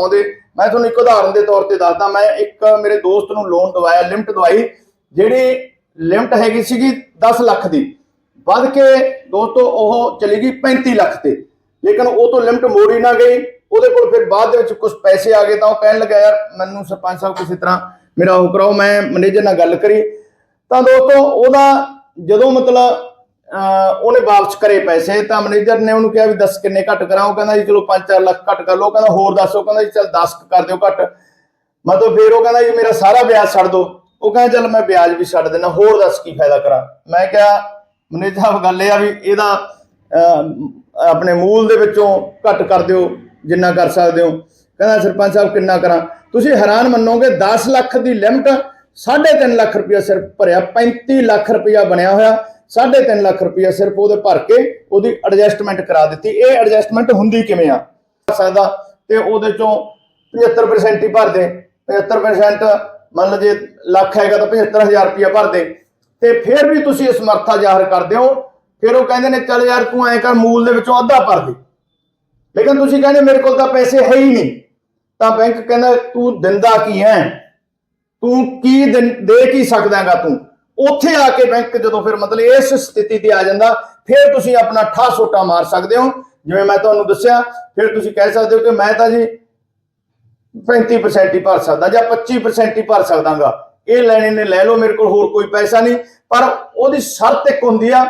ਪਾਉਂਦੇ। ਮੈਂ ਤੁਹਾਨੂੰ ਇੱਕ ਉਦਾਹਰਨ ਦੇ ਤੌਰ ਤੇ ਦੱਸਦਾ। ਮੈਂ ਇੱਕ ਮੇਰੇ ਦੋਸਤ ਨੂੰ ਲੋਨ ਦਵਾਇਆ ਲਿਮਟ ਦਵਾਈ, ਜਿਹੜੀ ਲਿਮਟ ਹੈਗੀ ਸੀਗੀ 10 ਲੱਖ ਦੀ। ਵੱਧ ਕੇ ਦੋਸਤੋ ਉਹ ਚਲੀ ਗਈ 35 ਲੱਖ ਤੇ। ਲੇਕਿਨ ਉਹ ਤੋਂ ਲਿਮਟ ਮੋੜੀ ਨਾ ਗਈ। ਉਹਦੇ ਕੋਲ ਫਿਰ ਬਾਅਦ ਦੇ ਵਿੱਚ ਕੁਝ ਪੈਸੇ ਆ ਗਏ ਤਾਂ ਉਹ ਕਹਿਣ ਲੱਗਾ, ਯਾਰ ਮੈਨੂੰ ਸਰਪੰਚ ਸਾਹਿਬ ਕਿਸੇ ਤਰ੍ਹਾਂ ਮੇਰਾ ਉਹ ਕਰਾਓ, ਮੈਂ ਮੈਨੇਜਰ ਨਾਲ ਗੱਲ ਕਰੀ। ਤਾਂ ਦੋਸਤੋ ਉਹਦਾ ਜਦੋਂ ਮਤਲਬ ਉਹਨੇ ਵਾਪਸ ਕਰੇ ਪੈਸੇ ਤਾਂ ਮੈਨੇਜਰ ਨੇ ਉਹਨੂੰ ਕਿਹਾ ਵੀ ਦੱਸ ਕਿੰਨੇ ਘੱਟ ਕਰਾਂ ਉਹ ਕਹਿੰਦਾ ਜੀ ਚਲੋ 5-4 ਲੱਖ ਘੱਟ ਕਰ ਲਓ ਕਹਿੰਦਾ ਹੋਰ ਦੱਸੋ ਕਹਿੰਦਾ ਜੀ ਚਲ 10 ਕਰ ਦਿਓ ਘੱਟ। ਮਤਲਬ ਫਿਰ ਉਹ ਕਹਿੰਦਾ ਜੀ ਮੇਰਾ ਸਾਰਾ ਵਿਆਜ ਛੱਡ ਦਿਓ। ਉਹ ਕਹਿੰਦਾ ਚਲ ਮੈਂ ਵਿਆਜ ਵੀ ਛੱਡ ਦੇਣਾ ਹੋਰ ਦੱਸ ਕੀ ਫਾਇਦਾ ਕਰਾਂ। ਮੈਂ ਕਿਹਾ ਮੈਨੇਜਰ ਸਾਹਿਬ ਗੱਲ ਇਹ ਆ ਵੀ ਇਹਦਾ ਅਹ, ਆਪਣੇ ਮੂਲ ਦੇ ਵਿੱਚੋਂ ਘੱਟ ਕਰ ਦਿਓ ਜਿੰਨਾ ਕਰ ਸਕਦੇ ਹੋ। ਕਹਿੰਦਾ ਸਰਪੰਚ ਸਾਹਿਬ ਕਿੰਨਾ ਕਰਾਂ? ਤੁਸੀਂ ਹੈਰਾਨ ਮੰਨੋਗੇ 10 ਲੱਖ ਦੀ ਲਿਮਟ 3.5 ਲੱਖ ਰੁਪਇਆ ਸਿਰਫ ਭਰਿਆ 35 ਲੱਖ ਰੁਪਇਆ ਬਣਿਆ ਹੋਇਆ। 3.5 ਲੱਖ ਰੁਪਇਆ ਸਿਰਫ ਉਹਦੇ ਭਰ ਕੇ ਉਹਦੀ ਐਡਜਸਟਮੈਂਟ ਕਰਾ ਦਿੱਤੀ। ਇਹ ਐਡਜਸਟਮੈਂਟ ਹੁੰਦੀ ਕਿਵੇਂ ਆ? ਸਕਦਾ ਤੇ ਉਹਦੇ ਚੋਂ 75% ਹੀ ਭਰ ਦੇ। 75% ਮੰਨ ਲਓ ਜੇ ਲੱਖ ਹੈਗਾ ਤਾਂ 75000 ਰੁਪਇਆ ਭਰ ਦੇ। ਤੇ ਫਿਰ ਵੀ ਤੁਸੀਂ ਇਹ ਸਮਰੱਥਾ ਜ਼ਾਹਰ ਕਰਦੇ ਹੋ। ਫਿਰ ਉਹ ਕਹਿੰਦੇ ਨੇ, ਚੱਲ ਯਾਰ ਤੂੰ ਐਂ ਕਰ, ਮੂਲ ਦੇ ਵਿੱਚੋਂ ਅੱਧਾ ਭਰ ਦੇ। ਲੇਕਿਨ ਤੁਸੀਂ ਕਹਿੰਦੇ ਮੇਰੇ ਕੋਲ ਤਾਂ ਪੈਸੇ ਹੈ ਹੀ ਨਹੀਂ। ਤਾਂ ਬੈਂਕ ਕਹਿੰਦਾ, ਤੂੰ ਦਿੰਦਾ ਕੀ ਹੈ? ਤੂੰ ਕੀ ਦੇ ਕੀ ਸਕਦਾਗਾ ਤੂੰ? ਉੱਥੇ ਆ ਕੇ ਬੈਂਕ ਜਦੋਂ ਫਿਰ ਮਤਲਬ ਇਸ ਸਥਿਤੀ ਤੇ ਆ ਜਾਂਦਾ, ਫਿਰ ਤੁਸੀਂ ਆਪਣਾ ਠਾ ਸੋਟਾ ਮਾਰ ਸਕਦੇ ਹੋ। ਜਿਵੇਂ ਮੈਂ ਤੁਹਾਨੂੰ ਦੱਸਿਆ, ਫਿਰ ਤੁਸੀਂ ਕਹਿ ਸਕਦੇ ਹੋ ਕਿ ਮੈਂ ਤਾਂ ਜੀ 35% ਹੀ ਭਰ ਸਕਦਾ, ਜਾਂ 25% ਹੀ ਭਰ ਸਕਦਾਗਾ। ਇਹ ਲੈਣੇ ਨੇ ਲੈ ਲਓ, ਮੇਰੇ ਕੋਲ ਹੋਰ ਕੋਈ ਪੈਸਾ ਨਹੀਂ। ਪਰ ਉਹਦੀ ਸ਼ਰਤ ਇੱਕ ਹੁੰਦੀ ਆ